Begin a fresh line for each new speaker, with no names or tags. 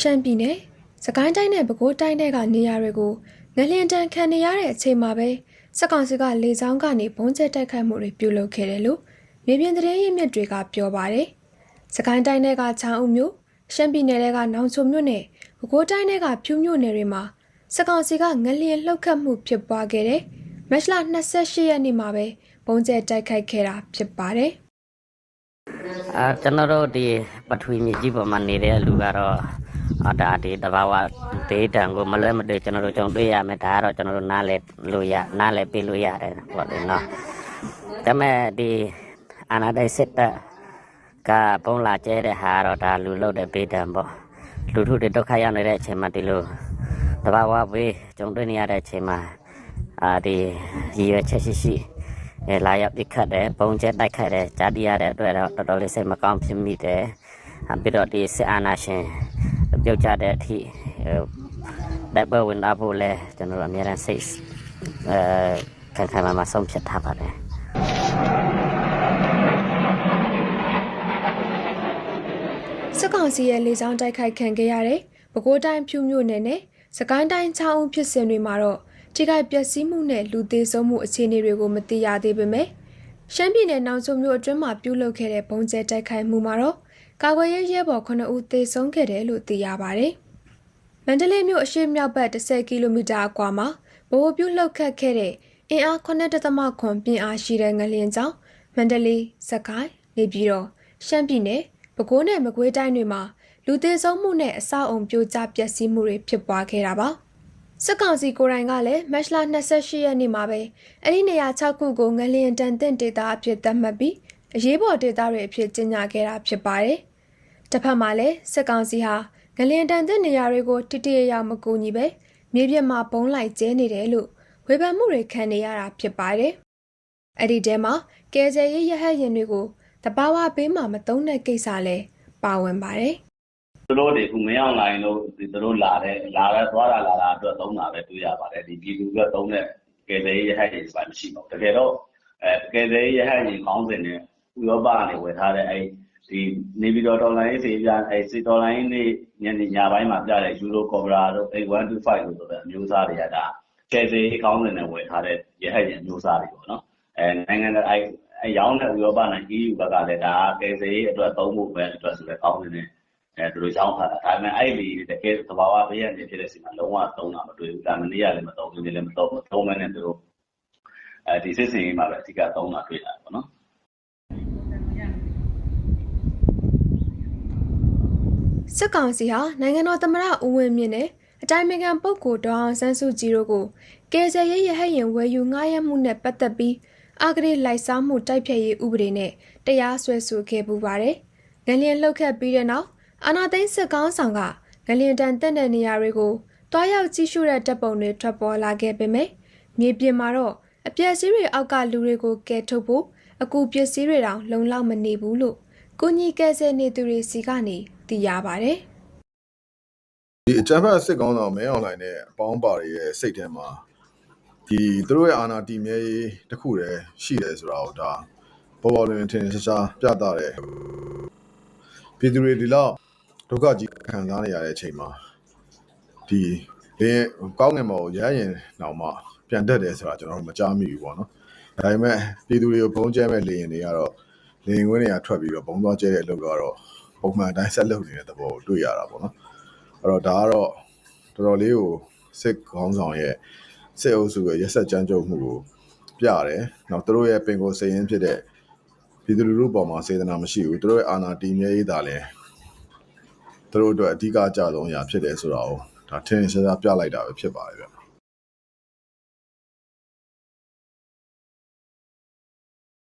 ရှမ်းပြည်နယ်စကိုင်းတိုင်းနဲ့ပဲခူးတိုင်းတွေက နေရာတွေကိုငလျင်တန်ခံနေရတဲ့အချိန်မှာပဲစက်ကောင်စီကလေကြောင်းကနေဘုံကျက်တိုက်ခိုက်မှုတွေပြုလုပ်ခဲ့တယ်လို့မြေပြင်သတင်းရင်းမြစ်တွေကပြောပါတယ်။စကိုင်းတိုင်းတွေကချောင်းဦးမြို့ရှမ်းပြည်နယ်တွေကနောင်ချိုမြို့နဲ့ပဲခူးတိုင်းတွေကဖြူးမြို့နယ်တွေမှာစက်ကောင်စီကငလျင်လှုပ်ခတ်မှုဖြစ်ပွားခဲ့တဲ့မတ်လ28ရက်နေ့မှာပဲဘုံကျက်တိုက်ခိုက်ခဲ့တာဖြစ်ပါတယ်။
အာကျွန်တော်တို့ဒီပထဝီမြေကြီးပေါ်မှာနေတဲ့လူကတော့ အာဒါဒီတဘာဝဒေးတံကိုမလွဲမသွေကျွန်တော်တို့ကြုံတွေ့ရမယ်ဒါကတော့ကျွန်တော်တို့နားလဲလို့ရနားလဲပြလို့ရတယ်ပေါ့လေနော်ဒါပေမဲ့ဒီအာနာဒိုင်စစ်တပ်ကပုံလာကျဲတဲ့ဟာကတော့ဒါလူလုတ်တဲ့ဘေးတံပေါ့လူထုတွေဒုက္ခရောက်နေတဲ့အချိန်မှာဒီလိုတဘာဝဘေးကြုံတွေ့နေရတဲ့အချိန်မှာအာဒီရည်ရွယ်ချက်ရှိရှိအဲလာရောက်ပြစ်ခတ်တယ်ပုံကျဲတိုက်ခတ်တယ်ကြားတိရတဲ့အတွက်တော့တော်တော်လေးစိတ်မကောင်းဖြစ်မိတယ်အပြီးတော့ဒီစစ်အာဏာရှင် ပြုတ်ကြတဲ့အထိတပ်ဘဝင်လာဖို့လဲကျွန်တော်တို့အများအားစိတ်အဲခံခံမှာဆုံးဖြတ်ထားပါတယ်
စစ်ကောင်စီရဲ့လေကြောင်းတိုက်ခိုက်ခံခဲ့ရတဲ့ပဲခူးတိုင်းဖြူမြို့နယ်နဲ့စကိုင်းတိုင်းချောင်းဦးဖြစ်စဉ်တွေမှာတော့ထိခိုက်ပျက်စီးမှုနဲ့လူသေးဆုံးမှုအခြေအနေတွေကိုမသိရသေးပေမဲ့ရှမ်းပြည်နယ်နောင်ချုံမြို့အတွင်းမှာပြုလုပ်ခဲ့တဲ့ဘုံကျဲတိုက်ခိုက်မှုမှာတော့ ကာကွယ်ရေးရဲဘော်9ဦးသေဆုံးခဲ့တယ်လို့သိရပါတယ်။မန္တလေးမြို့အရှေ့မြောက်ဘက်10ကီလိုမီတာအကွာမှာဘိုးပြုလှုပ်ခတ်ခဲ့တဲ့အင်အား9.9ပြင်းအားရှိတဲ့ငလျင်ကြောင့်မန္တလေး၊စကိုင်း၊နေပြည်တော်၊ရှမ်းပြည်နယ်ပဲခူးနဲ့မကွေးတိုင်းတွေမှာလူသေးဆုံးမှုနဲ့အဆောက်အုံပြိုကျပျက်စီးမှုတွေဖြစ်ပွားခဲ့တာပါစစ်ကောင်စီကိုယ်တိုင်ကလည်းမတ်လ28ရက်နေ့မှာပဲအဲ့ဒီနေရာ6ခုကိုငလျင်တန်တင့်ဒေတာအဖြစ်သတ်မှတ်ပြီးအရေးပေါ်ဒေတာတွေအဖြစ်ကြီးညာခဲ့တာဖြစ်ပါတယ် တစ်ဖက်မှာလည်းစစ်ကောင်စီဟာငလျင်တန်တင့်နေရာတွေကိုတိတိယယမကူညီပဲမြေပြမှာဘုံလိုက်ကျဲနေတယ်လို့ဝေဖန်မှုတွေခံနေရတာဖြစ်ပါတယ်အဲ့ဒီတဲမှာကယ်ဆယ်ရေးရဟတ်ယာဉ်တွေကိုတဘာဝဘေးမှာမတုံးတဲ့ကိစ္စလည်းပါဝင်ပါတယ်
သူတို့တွေခုမင်းအောင်လိုင်းလို့ဒီသူတို့လာတယ်လာတယ်သွားတာလာတာအတွက်သုံးတာပဲတွေ့ရပါတယ်ဒီပြည်သူကသုံးတဲ့ကယ်ဆယ်ရေးရဟတ်ယာဉ်ပိုင်းမရှိပါဘူးတကယ်တော့အဲကယ်ဆယ်ရေးရဟတ်ယာဉ်ကောင်းစဉ်နဲ့ဥရောပကနေဝယ်ထားတဲ့အဲဒီ နေပြည်တော် တော်လိုင်းစီပြအဲစီတော်လိုင်းနေညနေညပိုင်းမှာပြတဲ့ ယူရို ကော်ဘရာတို့8125လို့ဆိုတဲ့ အမျိုးအစားတွေကဒါကယ်ဆယ်ရေးကောင်းစဉ်နဲ့ ဝယ်ထားတဲ့ ရဟတ်ယာဉ်မျိုးစားတွေပေါ့နော်အဲနိုင်ငံတကာအဲရောင်းတဲ့ ဥရောပနဲ့ EU ဘက်ကလည်း ဒါကယ်ဆယ်ရေးအတွက် သုံးဖို့ပဲအတွက်ဆိုတဲ့ကောင်းစဉ်နဲ့အဲသူတို့ ရောင်းထားတာ ဒါပေမဲ့အဲ့ဒီ တကယ်သဘာဝဘေးရနေဖြစ်တဲ့စီမှာ လုံးဝသုံးတာ မတွေ့ဘူးဒါမနေ့ကလည်း မသုံးဘူးဒီလည်း မသုံးဘူးသုံးမဲနဲ့သူတို့အဲဒီစစ်စင်ရေးမှာပဲ အဓိက သုံးတာတွေ့တာပေါ့နော်
စစ်ကောင်စီဟာနိုင်ငံတော်သမ္မတဦးဝင်းမြင့်နဲ့အတိုင်ပင်ခံပုဂ္ဂိုလ်ဒေါအောင်ဆန်းစုကြည်တို့ကိုကယ်ဆယ်ရေးရဟတ်ယာဉ်ဝယ်ယူငှားရမ်းမှုနဲ့ပတ်သက်ပြီးအဂရိလိုက်စားမှုတိုက်ဖျက်ရေးဥပဒေနဲ့တရားစွဲဆိုခဲ့ပူပါတယ်။ငလျင်လှုပ်ခတ်ပြီးတဲ့နောက်အာနာသိန်းစစ်ကောင်းဆောင်ကငလျင်တန်တက်တဲ့နေရာတွေကိုတွားရောက်ကြည့်ရှုတဲ့တပ်ပုံတွေထွက်ပေါ်လာခဲ့ပေမဲ့မြေပြင်မှာတော့အပြည့်စည်းတွေအောက်ကလူတွေကိုကယ်ထုတ်ဖို့အကူပစ္စည်းတွေတောင်လုံလောက်မနေဘူးလို့ကုညီကယ်ဆယ်နေသူတွေစီကနေ သိရပါတယ်။
ဒီအကြမ်းဖက်စစ်ကောင်းဆောင်မဲအွန်လိုင်းနဲ့အပေါင်းပါတွေရဲ့စိတ်ထဲမှာဒီသူတို့ရဲ့အာဏာတည်မြဲရေးတစ်ခုတည်းရှိတယ်ဆိုတာကိုဒါပေါ်ပေါ်လွင်ထင်ထင်ရှားရှားပြသတယ်ပြည်သူတွေဒီလောက်ဒုက္ခကြီးခံစားနေရတဲ့အချိန်မှာဒီလင်းကောင်းငင်မော်ရရရင်တော့မှပြန်တက်တယ်ဆိုတာကျွန်တော်တို့မကြားမိဘူးပေါ့နော်ဒါပေမဲ့ပြည်သူတွေကိုဘုံကျဲမဲ့လေရင်တွေကတော့လေရင်ခွင်းတွေကထွက်ပြီးတော့ဘုံသွားကျဲတဲ့အလုပ်ကတော့ ပုံမှန်အတိုင်းဆက်လုပ်နေတဲ့သဘောကိုတွေ့ရတာပေါ့နော်အဲ့တော့ဒါကတော့တော်တော်လေးကိုစစ်ခေါင်းဆောင်ရဲ့စစ်အုပ်စုရဲ့ရက်ဆက်ကြမ်းကြုတ်မှုကိုပြတယ်။နောက်သူတို့ရဲ့ပင်ကိုယ်စိတ်ရင်းဖြစ်တဲ့ပြည်သူလူထုပေါ်မှာစေတနာမရှိဘူး။သူတို့ရဲ့အာဏာတည်မြဲရေးသာလဲသူတို့အတွက်အဓိကအကြဆုံးအရာဖြစ်တယ်ဆိုတာကိုဒါထင်ထင်ရှားရှားပြလိုက်တာပဲဖြစ်ပါတယ်ဗျ